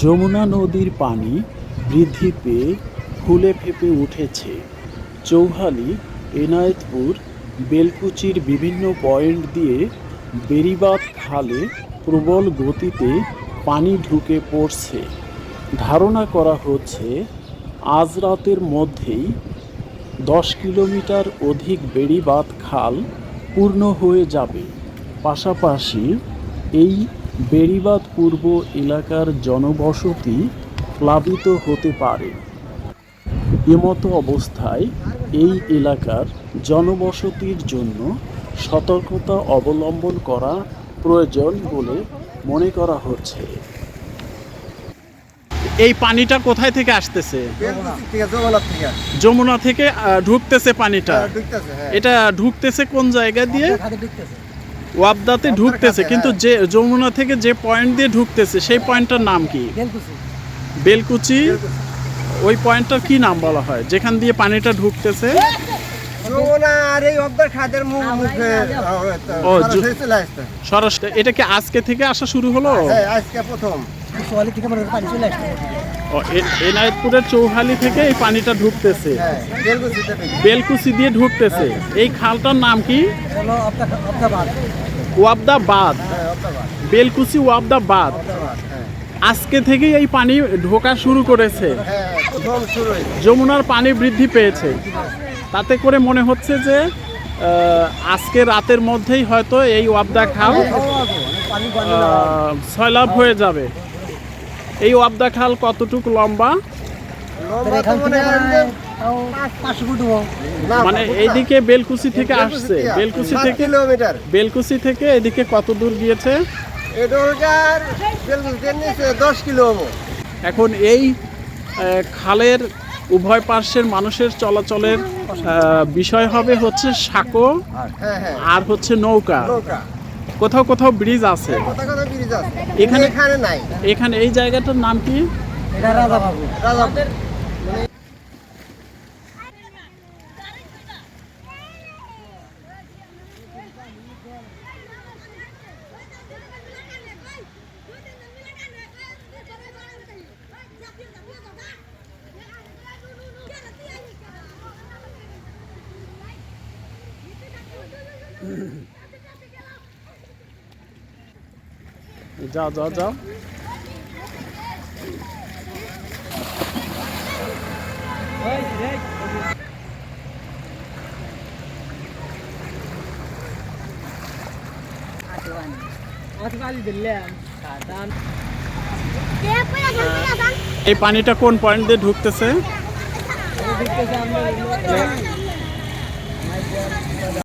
যমুনা নদীর পানি বৃদ্ধি পেয়ে ফুলে ফেঁপে উঠেছে। চৌহালি, এনায়েতপুর, বেলকুচির বিভিন্ন পয়েন্ট দিয়ে বেড়িবাঁধ খালে প্রবল গতিতে পানি ঢুকে পড়ছে। ধারণা করা হচ্ছে, আজ রাতের মধ্যেই দশ কিলোমিটার অধিক বেড়িবাঁধ খাল পূর্ণ হয়ে যাবে। পাশাপাশি এই বেড়িবাঁধ পূর্ব এলাকার জনবসতি প্লাবিত হতে পারে। এমতো অবস্থায় এই এলাকার জনবসতির জন্য সতর্কতা অবলম্বন করা প্রয়োজন বলে মনে করা হচ্ছে। এই পানিটা কোথায় থেকে আসতেছে? যমুনা থেকে ঢুকতেছে পানিটা। হ্যাঁ, এটা ঢুকতেছে কোন জায়গা দিয়ে? ওয়াবদাতে ঢুকতেছে কিন্তু যে যমুনা থেকে যে পয়েন্ট দিয়ে ঢুকতেছে সেই পয়েন্টটার নাম কি? বেলকুচি। ওই পয়েন্টটার কি নাম বলা হয়? যেখান দিয়ে পানিটা ঢুকতেছে? সরাসরি এটা কি আজকে থেকে আসা শুরু হলো? হ্যাঁ আজকে প্রথম। সোয়ালি থেকে মনে পানি চলে ও, এ- এনায়েতপুরের চৌহালি থেকে এই পানিটা ঢুকতেছে। হ্যাঁ বেলকুচি দিয়ে ঢুকতেছে। এই খালটার নাম কি? ওয়াবদা বাদ হ্যাঁ বেলকুচি ওয়াবদা বাদ হ্যাঁ। আজকে থেকেই এই পানি ঢোকা শুরু করেছে। হ্যাঁ যমুনার পানি বৃদ্ধি পেয়েছে। তাতে করে মনে হচ্ছে যে আজকে রাতের মধ্যেই হয়তো এই ওয়াবদা খাল সয়লাভ হয়ে যাবে। এই ওয়াবদা খাল কতটুকু লম্বা? মনে মানে এইদিকে বেলকুচি থেকে আসছে। বেলকুচি থেকে কিলোমিটার। বেলকুচি থেকে এদিকে কত দূর গিয়েছে? দশ কিলো এখন এই খালের উভয় পার্শ্বের মানুষের চলাচলের বিষয় হবে হচ্ছে সাঁকো হ্যাঁ হ্যাঁ। আর হচ্ছে নৌকা। নৌকা। কোথাও কোথাও ব্রিজ আছে। কথা কথা আছে। এখানে- এখানে নাই। এখানে এই জায়গাটার নাম কি? এটা রাজা বাবু রাজা যাও যাও যাও। এই পানিটা কোন পয়েন্ট দিয়ে ঢুকতেছে?